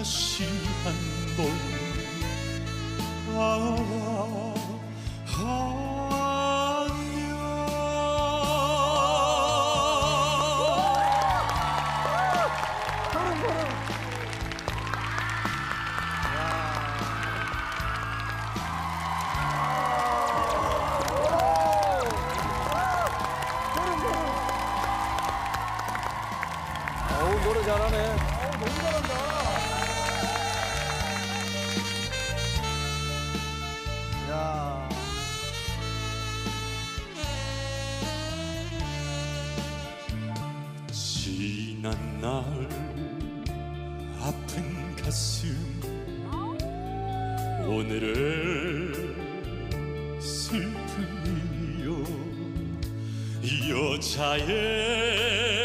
다시 한번 아, 어우 노래 잘하네. 너무 잘한다. 지난 날 아픈 가슴. 오늘의 슬픔이요. 여자의